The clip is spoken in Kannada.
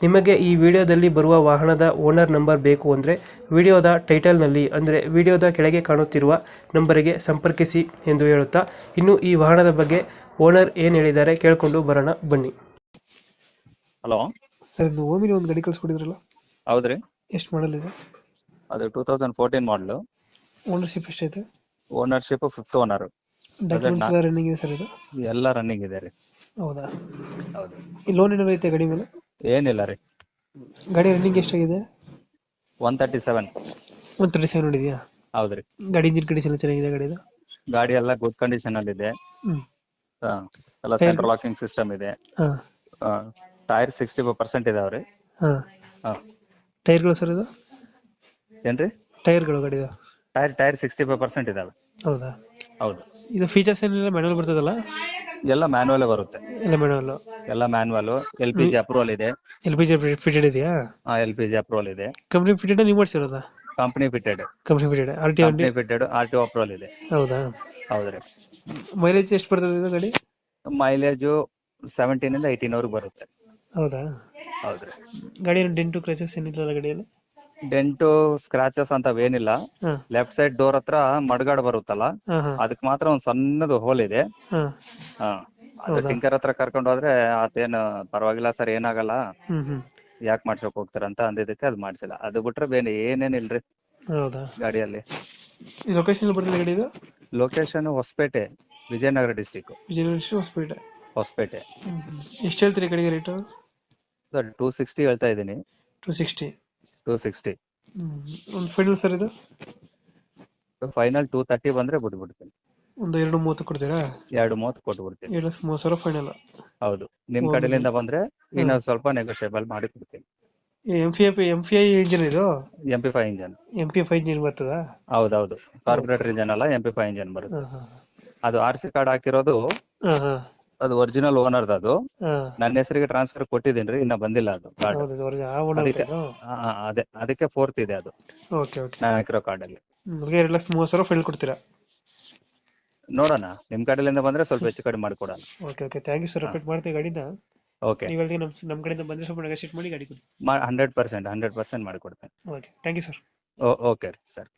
ನಿಮಗೆ ಈ ವಿಡಿಯೋದಲ್ಲಿ ಬರುವ ವಾಹನದ ಓನರ್ ನಂಬರ್ ಬೇಕು ಅಂದರೆ ವಿಡಿಯೋದ ಟೈಟಲ್ನಲ್ಲಿ ಅಂದರೆ ವಿಡಿಯೋದ ಕೆಳಗೆ ಕಾಣುತ್ತಿರುವ ನಂಬರಿಗೆ ಸಂಪರ್ಕಿಸಿ ಎಂದು ಹೇಳುತ್ತಾ ಇನ್ನು ಈ ವಾಹನದ ಬಗ್ಗೆ ಓನರ್ ಏನು ಹೇಳಿದ್ದಾರೆ ಕೇಳಿಕೊಂಡು ಬರೋಣ ಬನ್ನಿ. ಹಲೋ. ಸರ್ ಇದು ಓಮಿನಿ ಒಂದು ಗಾಡಿ ಕಳಿಸ್ಕೊಡಿದ್ರಲ್ಲ ಹೌದ್ರಿ. ಎಷ್ಟು ಮಾಡಲ್ ಇದೆ? ಅದು two thousand fourteen model ownership ಎಷ್ಟೈತೆ? ಓನರ್ಶಿಪ್ ಫಿಫ್ತ್ ಓನರ್ ಡಾಕ್ಯುಮೆಂಟ್ಸ್ ಎಲ್ಲ ರನ್ನಿಂಗ್ ಇದೆ ಸರ್ ಇದು? ಎಲ್ಲ ರನ್ನಿಂಗ್ ಇದೆ ರೀ. ಹೌದಾ? ಹೌದು. ಈ ಲೋನ್ ಏನೋ ಐತೆ ಗಾಡಿ ಮೇಲೆ? ಏನಿಲ್ಲ ರೀ. ಗಾಡಿ ರನ್ನಿಂಗ್ ಎಷ್ಟಾಗಿದೆ? ಒನ್ ತರ್ಟಿ ಸೆವೆನ್ ಒಂದು ತರ್ಟಿ ಸೆವೆನ್ ನೋಡಿದ್ಯಾ ಹೌದ್ರಿ ಗಾಡಿ ಇಂಜಿನ್ ಕಂಡೀಷನ್ ಚೆನ್ನಾಗಿದೆ ಗಾಡಿದು ಗಾಡಿ ಎಲ್ಲ ಗುಡ್ ಕಂಡೀಷನ್ ಅಲ್ಲಿ ಇದೆ. ಹ್ಞೂ ಹಾ, ಎಲ್ಲ ಸೆಂಟ್ರಲ್ ಲಾಕಿಂಗ್ ಸಿಸ್ಟಮ್ ಇದೆ. ಹಾಂ. ಟೈರ್ ಸಿಕ್ಸ್ಟಿ ಫೈವ್ ಪರ್ಸೆಂಟ್ ಇದಾವ್ರಿ ಹಾಂ. ಹಾ. ಟೈರ್ಗಳು ಸರ್ ಇದು? ಏನ್ರಿ? ಟೈರ್ಗಳು ಗಾಡಿದು tyre tyre sixty five percent ಇದಾವೆ. ಹೌದಾ? ಹೌದು. ಇದು ಫೀಚರ್ಸ್ ಏನಿಲ್ಲ ಮ್ಯಾನುವಲ್ ಬರ್ತದಲ್ಲ? ಎಲ್ಲ ಮ್ಯಾನುವಲ್ ಬರುತ್ತೆ. ಎಲ್ಲ ಮ್ಯಾನುವಲ್ ಎಲ್ಲ manual L P G approval ಇದೆ. ಎಲ್ ಪಿ ಜಿ ಫಿಟೆಡ್ ಇದೆಯಾ? ಎಲ್ ಪಿ ಜಿ ಅಪ್ರೂವಲ್ ಇದೆ. ಕಂಪ್ನಿ ಫಿಟೆಡ್ ನೀವು ಮಾಡಿಸಿರೋದಾ? Company fitted company fitted R T company fitted R T approval ಇದೆ. ಹೌದಾ? ಹೌದ್ರಿ ಮೈಲೇಜ್ ಎಷ್ಟು ಬರ್ತದೆ ಇದು ಗಾಡಿ? ಮೈಲೇಜು ಸೆವೆಂಟೀನ್ ಇಂದ ಏಯ್ಟೀನ್ ವರೆಗೂ ಬರುತ್ತೆ. ಹೌದಾ? ಹೌದ್ರಿ ಗಾಡಿ ಡೆಂಟು ಕ್ರೈಸಸ್ ಏನಿಲ್ಲ ಗಾಡಿಯಲ್ಲಿ? ಡೆಂಟು ಸ್ಕ್ರಾಚಸ್ ಅಂತವೇನಿಲ್ಲ ಏನಿಲ್ಲ. ಲೆಫ್ಟ್ ಸೈಡ್ ಡೋರ್ ಹತ್ರ ಮಡ್ಗಾಡ್ ಬರುತ್ತಲ್ಲ? ಅದಕ್ಕೆ ಮಾತ್ರ ಒಂದ್ ಸಣ್ಣದು ಹೋಲ್ ಇದೆ. ಹಾಂ. ಅದು? ಟಿಂಕರ್ ಹತ್ರ ಕರ್ಕೊಂಡು ಹೋದ್ರೆ ಅದೇನು ಪರವಾಗಿಲ್ಲ ಸರ್ ಏನಾಗಲ್ಲ. ಯಾಕ್ ಮಾಡ್ಸೋಕ್ ಹೋಗ್ತಾರ ಅಂತ ಅಂದಿದ್ದಕ್ಕೆ ಅದು ಮಾಡ್ಸಿಲ್ಲ. ಅದು ಬಿಟ್ರೆ ಬೇರೆ ಏನೇನಿಲ್ರಿ? ಹೌದಾ? ಗಾಡಿಯಲ್ಲಿ. ಈ ಲೊಕೇಶನ್ ಬರ್ತದೆ ಗಾಡಿ ಇದು? Location Hospet Vijayanagara district Vijayanagara Hospet. Hosapete. ಎಷ್ಟು ಹೇಳ್ತೀರಿ ಕಡೆಗೆ ರೇಟು ಟೂ ಸಿಕ್ಸ್ಟಿ ಹೇಳ್ತಾ ಇದ್ದೀನಿ. ಟು ಸಿಕ್ಸ್ಟಿ ಟೂ ಸಿಕ್ಸ್ಟಿ ಒಂದು ಫೈನಲ್ ಸರ್ ಇದು? ಫೈನಲ್ ಟೂ ತರ್ಟಿ ಬಂದ್ರೆ ಬಿಟ್ಬಿಡ್ತೀನಿ ಒಂದು ಎರಡು ಮೂವತ್ತು ಕೊಡ್ತೀರಾ? ಎರಡು ಮೂವತ್ತು ಕೊಟ್ಬಿಡ್ತೀನಿ. ಏಳು ಲಕ್ಷ ಮೂವತ್ತು ಸಾವಿರ ಫೈನಲ್ ಹೌದು ನಿಮ್ ಕಡೆಯಿಂದ ಬಂದ್ರೆ ಇನ್ನೊಂದ್ ಸ್ವಲ್ಪ ನೆಗೋಷಿಯಬಲ್ ಮಾಡಿ ಕೊಡ್ತೀನಿ. M P F M P I engine ಇದು? M P five engine M P five engine ಬರ್ತದಾ? ಹೌದೌದು ಕಾರ್ಪೊರೇಟರ್ ಇಂಜನ್ ಅಲ್ಲ ಎಂ ಪಿ ಫೈವ್ ಇಂಜನ್ ಬರುತ್ತೆ. ಅದು ಆರ್ ಸಿ ಕಾರ್ಡ್ ಹಾಕಿರೋದು ಅದು ಒರಿಜಿನಲ್ ಓನರ್ದು ಅದು. ನನ್ನ ಹೆಸರಿಗೆ ಟ್ರಾನ್ಸ್ಫರ್ ಕೊಟ್ಟಿದ್ದೀನಿ ಇನ್ನ ಬಂದಿಲ್ಲ ಅದು ಕಾರ್ಡ್ ಅದಕ್ಕೆ ಅದೇ ಅದಕ್ಕೆ ಫೋರ್ತ್ ಇದೆ ಅದು. ಓಕೆ ಓಕೆ ನಾನು ಹಾಕಿರೋ ಕಾರ್ಡ್ ಅಲ್ಲಿ. ಅದಕ್ಕೆ ಎರಡು ಲಕ್ಷ ಮೂವತ್ತು ಸಾವಿರ ಫೈಲ್ ಕೊಡ್ತೀರಾ? ನೋಡೋಣ ನಿಮ್ ಕಡೆಯಿಂದ ಬಂದ್ರೆ ಸ್ವಲ್ಪ ಹೆಚ್ಚು ಕಡಿಮೆ ಮಾಡ್ಕೊಡೋಣ. Okay okay thank you sir repeat ಮಾಡ್ತೀವಿ ಗಾಡಿನ. ಓಕೆ ನೀವು ಹೇಳಿದ್ರೆ ನಮ್ಮ ನಮ್ಮ ಕಡೆಯಿಂದ ಬಂದರೆ ಸ್ವಲ್ಪ ನೆಗೋಶಿಯೇಟ್ ಮಾಡಿ ಗಾಡಿ ಕೊಡಿ. Hundred percent hundred percent ಮಾಡಿಕೊಡ್ತೇನೆ. Okay thank you sir okay ರೀ ಸರ್